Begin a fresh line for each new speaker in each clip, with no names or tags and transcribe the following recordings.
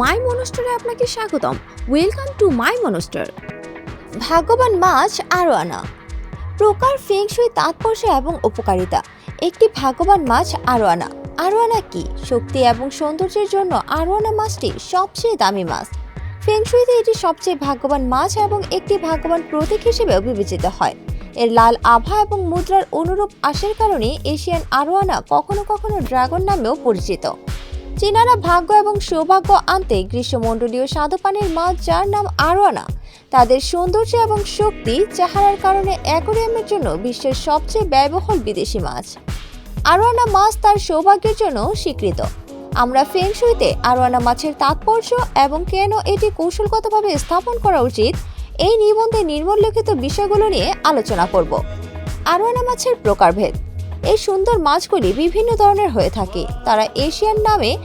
মাই মনস্টারে আপনাকে স্বাগতম। Welcome to my monster.
ভাগ্যবান মাছ আরও আনা। প্রকার ফেংশুই তাৎপর্য এবং উপকারিতা। একটি ভাগ্যবান মাছ আরও আরোয়ানা আরোয়ানা কি? শক্তি এবং সৌন্দর্যের জন্য আরোয়ানা মাছটি সবচেয়ে দামি মাছ। ফেংশুইতে এটি সবচেয়ে ভাগ্যবান মাছ এবং একটি ভাগ্যবান প্রতীক হিসেবেও বিবেচিত হয়। এর লাল আভা এবং মুদ্রার অনুরূপ আশের কারণে এশিয়ান আরোয়ানা কখনো কখনো ড্রাগন নামেও পরিচিত। চীনারা ভাগ্য এবং সৌভাগ্য আনতে গ্রীষ্মমণ্ডলীয় স্বাদুপানির মাছ, যার নাম আরোয়ানা, তাদের সৌন্দর্য এবং শক্তি চেহারার কারণে অ্যাকোরিয়ামের জন্য বিশ্বের সবচেয়ে ব্যয়বহুল বিদেশি মাছ। আরোয়ানা মাছ তার সৌভাগ্যের জন্য স্বীকৃত। আমরা ফেংশুইতে আরোয়ানা মাছের তাৎপর্য এবং কেন এটি কৌশলগতভাবে স্থাপন করা উচিত, এই নিবন্ধে নির্মলিখিত বিষয়গুলো নিয়ে আলোচনা করব। আরোয়ানা মাছের প্রকারভেদ। এই সুন্দর মাছগুলি বিভিন্ন ধরনের হয়ে থাকে। তারা এশিয়ান নামে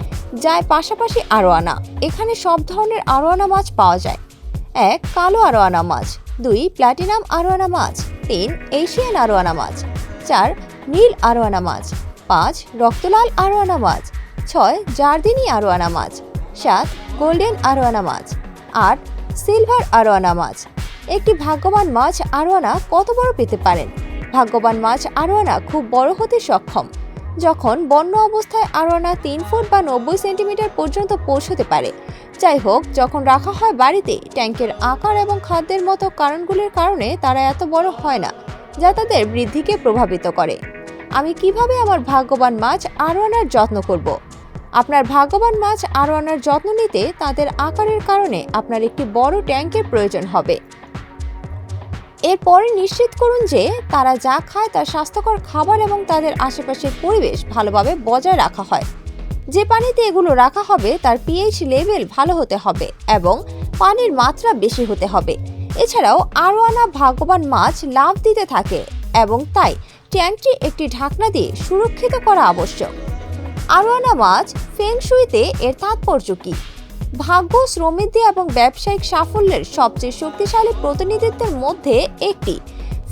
যায় পাশাপাশি আরোয়ানা। এখানে সব ধরনের আরোয়ানা মাছ পাওয়া যায়। এক, কালো আরোয়ানা মাছ। দুই প্ল্যাটিনাম আরোয়ানা মাছ। তিন, এশিয়ান আরোয়ানা মাছ। চার, নীল আরোয়ানা মাছ। পাঁচ, রক্তলাল আরোয়ানা মাছ। ছয়, জার্দিনি আরোয়ানা মাছ। সাত, গোল্ডেন আরোয়ানা মাছ। আট, সিলভার আরোয়ানা মাছ। একটি ভাগ্যবান মাছ আরোয়ানা কত বড় পেতে পারেন? ভাগ্যবান মাছ আরোয়ানা খুব বড় হতে সক্ষম। যখন বন্য অবস্থায় আরোয়ানা তিন ফুট বা নব্বই সেন্টিমিটার পর্যন্ত পৌঁছতে পারে। যাই হোক, যখন রাখা হয় বাড়িতে, ট্যাঙ্কের আকার এবং খাদ্যের মতো কারণগুলির কারণে তারা এত বড় হয় না, যা তাদের বৃদ্ধিকে প্রভাবিত করে। আমি কীভাবে আমার ভাগ্যবান মাছ আরও আনার যত্ন করব? আপনার ভাগ্যবান মাছ আরও আনার যত্ন নিতে তাদের আকারের কারণে আপনার একটি বড় ট্যাঙ্কের প্রয়োজন হবে। এরপরে নিশ্চিত করুন যে তারা যা খায় তার স্বাস্থ্যকর খাবার এবং তাদের আশেপাশের পরিবেশ ভালোভাবে বজায় রাখা হয়। যে পানিতে এগুলো রাখা হবে, তার পিএইচ লেভেল ভালো হতে হবে এবং পানির মাত্রা বেশি হতে হবে। এছাড়াও আরোয়ানা ভাগ্যবান মাছ লাভ দিতে থাকে এবং তাই ট্যাঙ্কটি একটি ঢাকনা দিয়ে সুরক্ষিত করা আবশ্যক। আরোয়ানা মাছ ফেংশুইতে এর তাৎপর্য কী? ভাগ্য শ্রমিদ্ধি এবং ব্যবসায়িক সাফল্যের সবচেয়ে শক্তিশালী প্রতিনিধিত্বের মধ্যে একটি।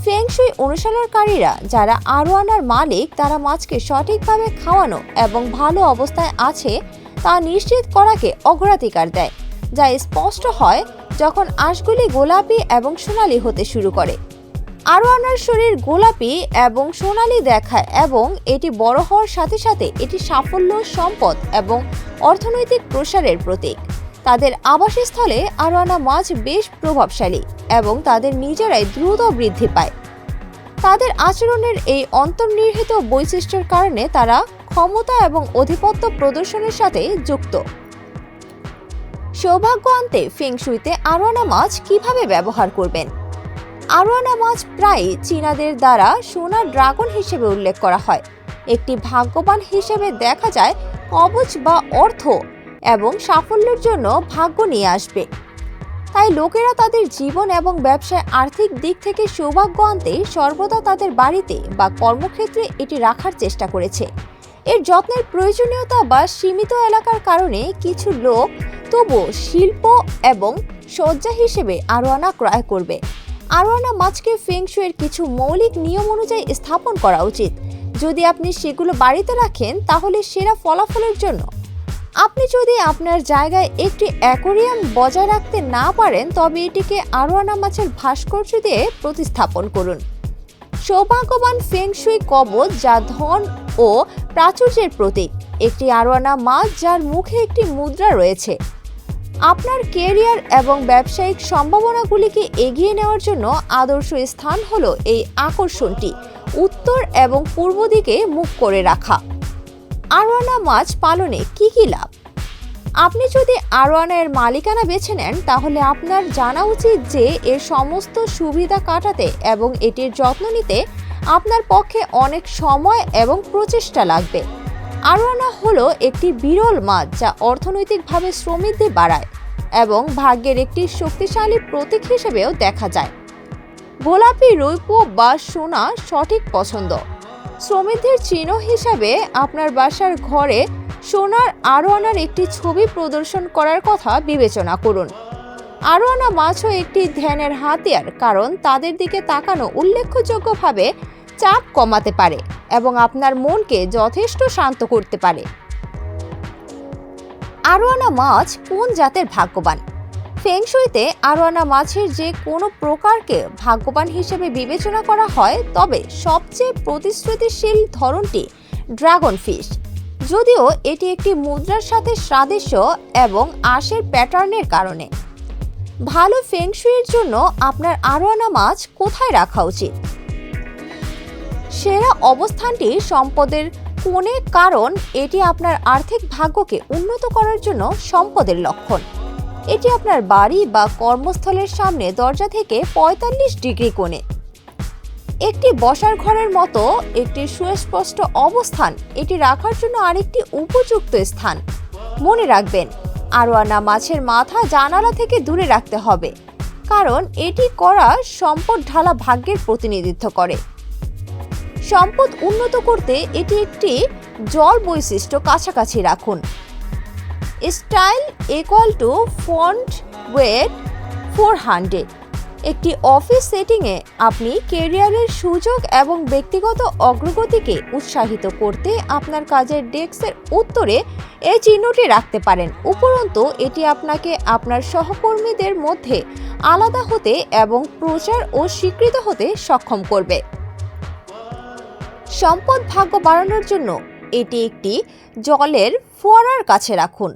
ফেংশুই অনুশীলনকারীরা যারা আরোয়ানার মালিক, তারা মাছকে সঠিকভাবে খাওয়ানো এবং ভালো অবস্থায় আছে তা নিশ্চিত করাকে অগ্রাধিকার দেয়। যা স্পষ্ট হয় যখন আঁশগুলি গোলাপি এবং সোনালি হতে শুরু করে। আরোয়ানার শরীর গোলাপি এবং সোনালি দেখায় এবং এটি বড় হওয়ার সাথে সাথে এটি সাফল্য, সম্পদ এবং অর্থনৈতিক প্রসারের প্রতীক। তাদের আবাসস্থলে আরোয়ানা মাছ বেশ প্রভাবশালী এবং তাদের নিজেরাই দ্রুত বৃদ্ধি পায়। তাদের আচরণের এই অন্তর্নিহিত বৈশিষ্ট্যের কারণে তারা ক্ষমতা এবং আধিপত্য প্রদর্শনের সাথে যুক্ত। সৌভাগ্য আনতে ফেংশুইতে আরোয়ানা মাছ কীভাবে ব্যবহার করবেন? আরোয়ানা মাছ প্রায় চীনাদের দ্বারা সোনার ড্রাগন হিসেবে উল্লেখ করা হয়। একটি ভাগ্যবান হিসেবে দেখা যায় কবচ বা অর্থ এবং সাফল্যের জন্য ভাগ্য নিয়ে আসবে। তাই লোকেরা তাদের জীবন এবং ব্যবসায় আর্থিক দিক থেকে সৌভাগ্য আনতে সর্বদা তাদের বাড়িতে বা কর্মক্ষেত্রে এটি রাখার চেষ্টা করেছে। এর যত্নের প্রয়োজনীয়তা বা সীমিত এলাকার কারণে কিছু লোক তবুও শিল্প এবং শয্যা হিসেবে আরোয়ানা ক্রয় করবে। আরোয়ানা মাছকে ফেংশুয়ের কিছু মৌলিক নিয়ম অনুযায়ী স্থাপন করা উচিত। যদি আপনি সেগুলো বাড়িতে রাখেন, তাহলে সেরা ফলাফলের জন্য। আপনি যদি আপনার জায়গায় একটি অ্যাকোরিয়াম বজায় রাখতে না পারেন, তবে এটিকে আরোয়ানা মাছের ভাস্কর্য দিয়ে প্রতিস্থাপন করুন। সৌভাগ্যবান ফেংশুই কবচ যা ধন ও প্রাচুর্যের প্রতীক। একটি আরোয়ানা মাছ, যার মুখে একটি মুদ্রা রয়েছে। আপনার কেরিয়ার এবং ব্যবসায়িক সম্ভাবনাগুলিকে এগিয়ে নেওয়ার জন্য আদর্শ স্থান হলো এই আকর্ষণটি, উত্তর এবং পূর্ব দিকে মুখ করে রাখা। আরোয়ানা মাছ পালনে কি কি লাভ? আপনি যদি আরোয়ানের মালিকানা বেছে নেন, তাহলে আপনার জানা উচিত যে এর সমস্ত সুবিধা কাটাতে এবং এটির যত্ন নিতে আপনার পক্ষে অনেক সময় এবং প্রচেষ্টা লাগবে। আরোয়ানা হলো একটি বিরল মাছ যা অর্থনৈতিকভাবে শ্রমিকদের বাড়ায় এবং ভাগ্যের একটি শক্তিশালী প্রতীক হিসেবেও দেখা যায়। গোলাপি রৌপ্য বা সোনা সঠিক পছন্দ। শ্রমিকদের চিহ্ন হিসাবে আপনার বাসার ঘরে সোনার আরোয়ানার একটি ছবি প্রদর্শন করার কথা বিবেচনা করুন। আরোয়ানা মাছও একটি ধ্যানের হাতিয়ার, কারণ তাদের দিকে তাকানো উল্লেখযোগ্যভাবে চাপ কমাতে পারে এবং আপনার মনকে যথেষ্ট শান্ত করতে পারে। আরোয়ানা মাছ কোন জাতের ভাগ্যবান? ফেংশুইতে আরোয়ানা মাছের যে কোনো প্রকারকে ভাগ্যবান হিসেবে বিবেচনা করা হয়, তবে সবচেয়ে প্রতিশ্রুতিশীল ধরনটি ড্রাগন ফিশ। যদিও এটি একটি মুদ্রার সাথে সাদৃশ্য এবং আশের প্যাটার্নের কারণে। ভালো ফেংশুইয়ের জন্য আপনার আরোয়ানা মাছ কোথায় রাখা উচিত? সেরা অবস্থানটি সম্পদের কোণে, কারণ এটি আপনার আর্থিক ভাগ্যকে উন্নত করার জন্য সম্পদের লক্ষণ। এটি আপনার বাড়ি বা কর্মস্থলের সামনে দরজা থেকে পঁয়তাল্লিশ ডিগ্রি কোণে। একটি বসার ঘরের মতো একটি সুস্পষ্ট অবস্থান, এটি রাখার জন্য আরেকটি উপযুক্ত স্থান। মনে রাখবেন, আরোয়ানা মাছের মাথা জানালা থেকে দূরে রাখতে হবে, কারণ এটি করা সম্পদ ঢালা ভাগ্যের প্রতিনিধিত্ব করে। সম্পদ উন্নত করতে এটি একটি জল বৈশিষ্ট্য কাছাকাছি রাখুন। Style equal to font weight four hundred একটি অফিস সেটিংয়ে আপনি কেরিয়ারের সুযোগ এবং ব্যক্তিগত অগ্রগতিকে উৎসাহিত করতে আপনার কাজের ডেস্কের উত্তরে এই চিহ্নটি রাখতে পারেন। উপরন্তু, এটি আপনাকে আপনার সহকর্মীদের মধ্যে আলাদা হতে এবং প্রচার ও স্বীকৃত হতে সক্ষম করবে। সম্পদ ভাগ্য বাড়ানোর জন্য এটি একটি জলের ফোয়ারার কাছে রাখুন।